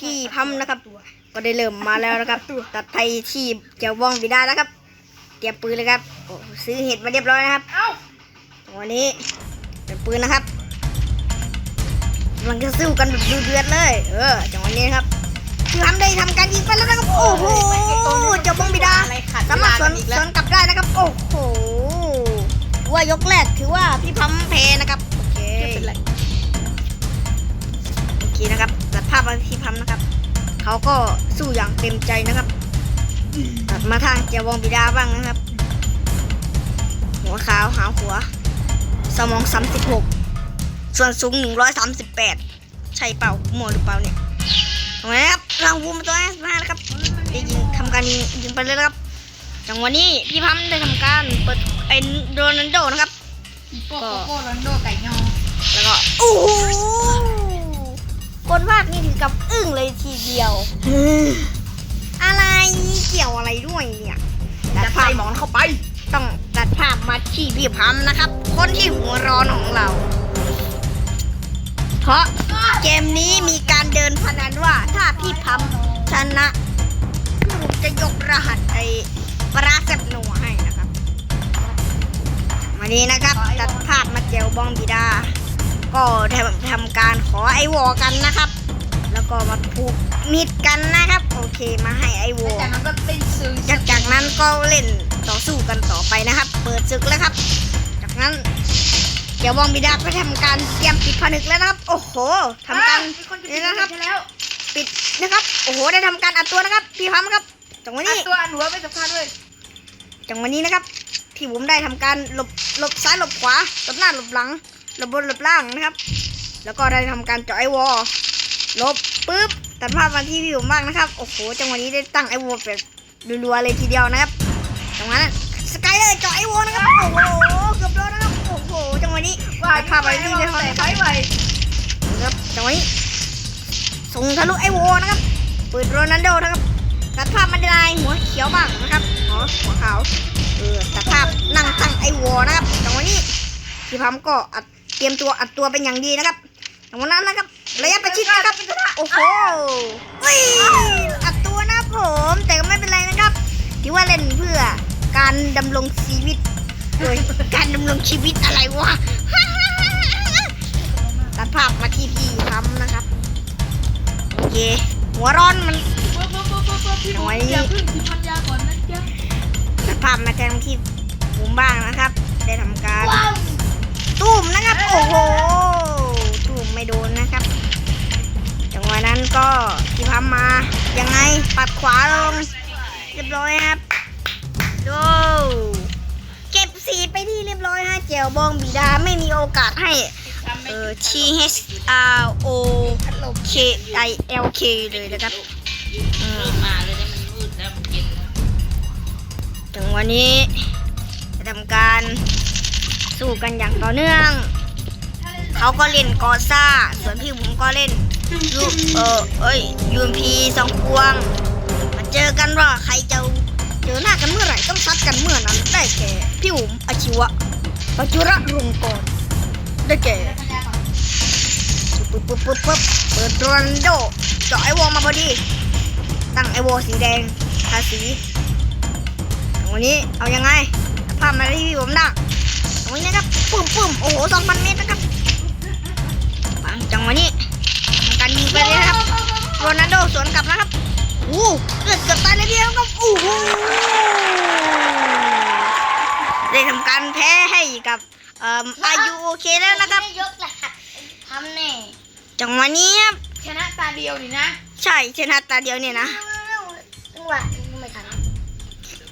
พี่พัมนะครับ ก็ได้เริ่มมาแล้วนะครับตัดไทยที่เจ้าว่องบิดานะครับ เตรียมปืนเลยครับโอ้ซื้อเห็ดมาเรียบร้อยนะครับเอ้าวันนี้เป็นปืนนะครับมันก็สู้กันแบบดูเดือดเลย เออจังหวะนี้นะครับพี่พัมได้ทำการยิงไปแล้วนะครับโอ้โหเจ้าว่องบิดาอะไรขัดสามารถสวนเวลกันอีกสแล้ววนกลับได้นะครับ โอ้โหว่ายกแรกถือว่าพี่พัมแพ้นะครับโอเคไม่เป็นไรโอเคนะครับ ตัดภาพมาที่พัมนะครับ เขาก็สู้อย่างเต็มใจนะครับตัดมาทางเจียวองบิดาบ้างนะครับ หัวขาวหางหัว สมองสามสิบหกส่วนสูงหนึ่งร้อยสามสิบแปดใช่เปล่าหมดหรือเปล่าเนี่ยตรงนี้นครับรางวูมาตัวแรกมานะครับได้ยิงทำการยิงยิงไปเลยนะครับจังหวะนี้พี่พัมได้ทำการเปิดเอ็นโรนัลโดนะครับโปโกโก้ลอนโดไก่ยอแล้วก็โอ้โห คนภาคนี่ถึงกับอึ้งเลยทีเดียว อะไรเกี่ยวอะไรด้วยเนี่ยตัจะดใส่ภาพหมอนเข้าไป ต้องตัดภาพมาที่พี่พัมนะครับ คนที่หัวร้อนของเรา เพราะเกมนี้มีการเดินพนันว่าถ้าพี่พัมชนะผมจะยกรหัสไอ้ปลาร้าแซบหนัวให้นะครับวันนี้นะครับ ตัดภาพมาเจลบองบิดา ก็ทำทำการขอไอวอกันนะครับ แล้วก็มาผูกมิดกันนะครับ โอเคมาให้ไอวอจากนั้นก็เป็นซื้อจากจากนั้นก็เล่นต่อสู้กันต่อไปนะครับ เปิดศึกแล้วครับ จากนั้น เดี๋ยววองบิดาก็ทำการเตรียมปิดผนึกแล้วนะครับ โอ้โหทำการมีคนจะนี่กินนะครับใช่แล้วปิดนะครับ โอ้โห ได้ทำการอัดตัวนะครับ พี่พัมครับจังหวะอันี้ดตัวอันหัวไปสัมภาษณ์ด้วยจังหวะนี้นะครับ พี่บุ๋มได้ทำการหลบหลบซ้ายหลบขวาหลบหน้าหลบหลัง หลบบนหลบล่างนะครับ แล้วก็ได้ทำการเจาะไอวอลลบปุ๊บตัดภาพมาที่พี่บุ๋มางนะครับ โอ้โห จังหวะนี้ได้ตั้งไอวอลแบบรัวๆเลยทีเดียวนะครับจังหวะนั้นสกายเลยเจาะไอวอลนะครับ โอ้โห เกือบโดนนะครับ โอ้โห จังหวะนี้ตัดภาพไปที่เดียวแต่นะคไฟรับไวครับ จังหวะนี้ส่งทะลุไอวอลนะครับเปิดโรนัลโดนะครับ ตัดภาพมาได้หัวเขียวบ้างนะครับอ๋อหัวขาว เออ ตัดภาพนั่งตั้งไอวอลนะครับ จังหวะนี้พี่พัมก็อัด เตรียมตัวอัดตัวเป็นอย่างดีนะครับจังหวะนั้นนะครับ ระยะประชิดนะครับ โอ้โหเฮ้ยอัดตัวนะครับผม แต่ก็ไม่เป็นไรนะครับ ถือว่าเล่นเพื่อการดำรงชีวิตโดยการดำรงชีวิตอะไรวะตัดภาพมาที่พี่พัมนะครับ โอเค หัวร้อนมันปุ๊บปุ๊บปุ๊บปุ๊บปุ๊บพี่บุ๋มอย่าเพึ่งพี่พันยาก่อนนะจ๊ะตัดภาพมาแทงที่ผมบ้างนะครับ ได้ทำการ อ้โหตุ้มไม่โดนนะครับจังหวะนั้นก็ที่พัมมา ยังไง ปัดขวาลง เรียบร้อยครับดูเก็บสีไปที่เรียบร้อยฮะเจลบองบีดาไม่มีโอกาสให้เออ T H R O K I L K เลยนะครับอืมมาเลยนะมันมืดแล้วมันเย็นถึงวันนี้จะทำการสู้กันอย่างต่อเนื่อง เขาก็เล่นกอซ่า ส่วนพี่ผมก็เล่นยูเออเอ้ยยูมพีสองพวง มาเจอกันว่าใครจะเจอหน้ากันเมื่อไหร่ต้องซัดกันเมื่อนั้นได้แก่พี่ผมอาชีวะปัจจุระรงกรได้แก่ปุ๊บปุ๊บปุ๊บปุ๊บเปิดโรนโดเจาะไอวอลมาพอดี ตั้งไอวอลสีแดงทาสีวันนี้เอายังไงภาพมาที่ผมนะตรงนี้นะครับปุ่มปุ่มโอ้โหสองพันเมตรนะครับ จังหวะนี้ทำการยิงไปเลยนะครับโรนัลโดสวนกลับนะครับโอ้โหเลือดเกือบตายเลยทีเดียวครับโอ้โหได้ทำการแพ้ให้กับเอ่ออายุโอเคแล้วนะครับไม่ยกรหัสทำแน่จังหวะนี้ครับชนะตาเดียวดินะ ใช่ชนะตาเดียวเนี่ยนะจังหวะไม่ทัน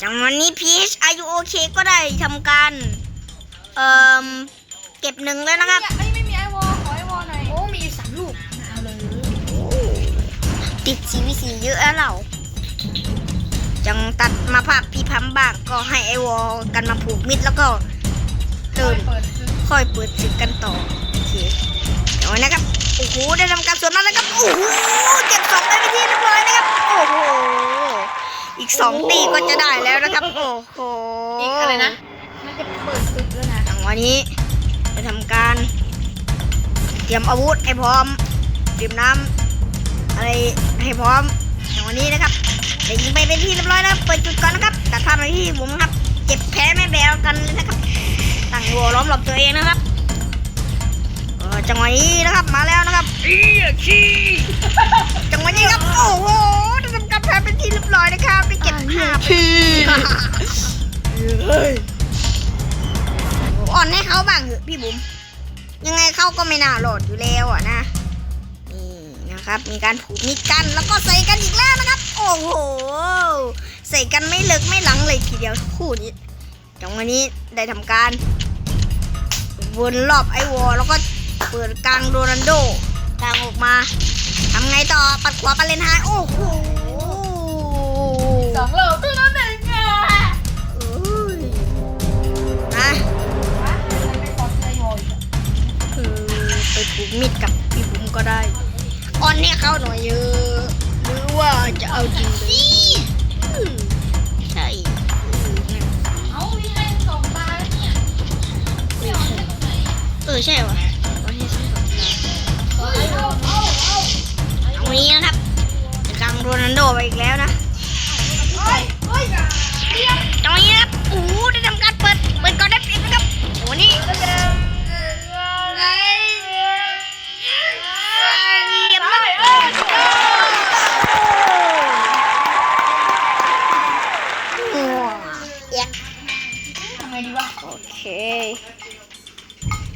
จังหวะนี้พีชอายุโอเคก็ได้ทำการเอ่อเก็บหนึ่งแล้วนะครับ ติดสีวิสีเยอะแล้วเราจังตัดมาภาพพี่พัมบ้างก็ให้ไอวอลกันมาผูกมิดแล้วก็ตื่นเปิดซื้อค่อยเปิดศึกกันต่อโอเคเดี๋ยวนะครับโอ้โหได้ทำการสวนมาแล้วครับโอ้โหเก็บสองได้ไปที่เรียบร้อยนะครับโอ้โหอีกสองตีก็จะได้แล้วนะครับโอ้โหอีกอะไรนะมันจะเปิดตึกแล้วนะจังหวะนี้จะทำการ เตรียมอาวุธให้พร้อมเตรียมน้ำ อะไรให้พร้อมอย่างวันนี้นะครับแต่ยิงไปเป็นที่เรียบร้อยแล้วเปิดจุดก่อนนะครับตัดภาพมาที่ผมนะครับ เจ็บแผลไม่แบวกันเลยนะครับตั้งหัวล้อมหลบตัวเองนะครับเออจังหวะนี้นะครับมาแล้วนะครับอีขี้จังหวะนี้ครับโอ้โหได้ทำการแพ้เป็นที่เรียบร้อยนะครับได้เก็บภาพเฮ้ยอ่อนให้เขาบ้างเถอะพี่บุ๋มยังไงเขาก็ไม่น่ารอดอยู่แล้วอะนะนี่ นะครับ มีการผูกมิดกันแล้วก็ใส่กันอีกแล้วนะครับ โอ้โห ใส่กันไม่เลิกไม่หลังเลยทีเดียวคู่นี้จังวันนี้ได้ทำการวนรอบไอวอลแล้วก็เปิดกลางโรนัลโดกลางออกมาทำไงต่อปัดขวาปัดเลนไฮโอ้โหสองโลครึ่งแล้วหนึ่งอะเอ้ยนะไปตอนไอโวอีกอะคือไปผูกมิดกับพี่บุ๋มก็ได้ ออนให้เขาหน่อยเยอะหรือว่าจะเอาจริงเลยอืมใช่อืมนั่นเอามีใครส่งมาเนี่ยไม่ออกได้ตรงไหนเออใช่วะวันที่สองเอาเอาเอาเอาเอาวันนี้นะครับกลางโรนันโดไปอีกแล้วนะ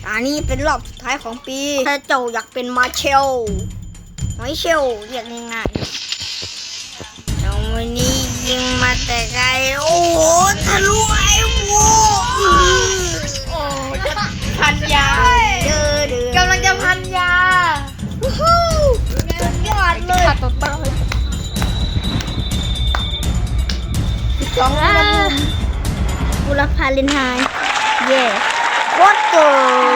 อันนี้เป็นรอบสุดท้ายของปีถ้าเจ้าอยากเป็นมาเชลไม่เชลเรียกง่ายๆเจ้าวันนี้ยิงมาแต่ไกลโอ้โหทะลุไอ้โวอื้อโอ้พันยาเด้อเด้อกำลังจะพันยาวู้ฮู้สุดยอดเลยขาดตัวเต้าเลยสองอุณหภูมิบุรพาเลนไทน์เย่โคตรโกง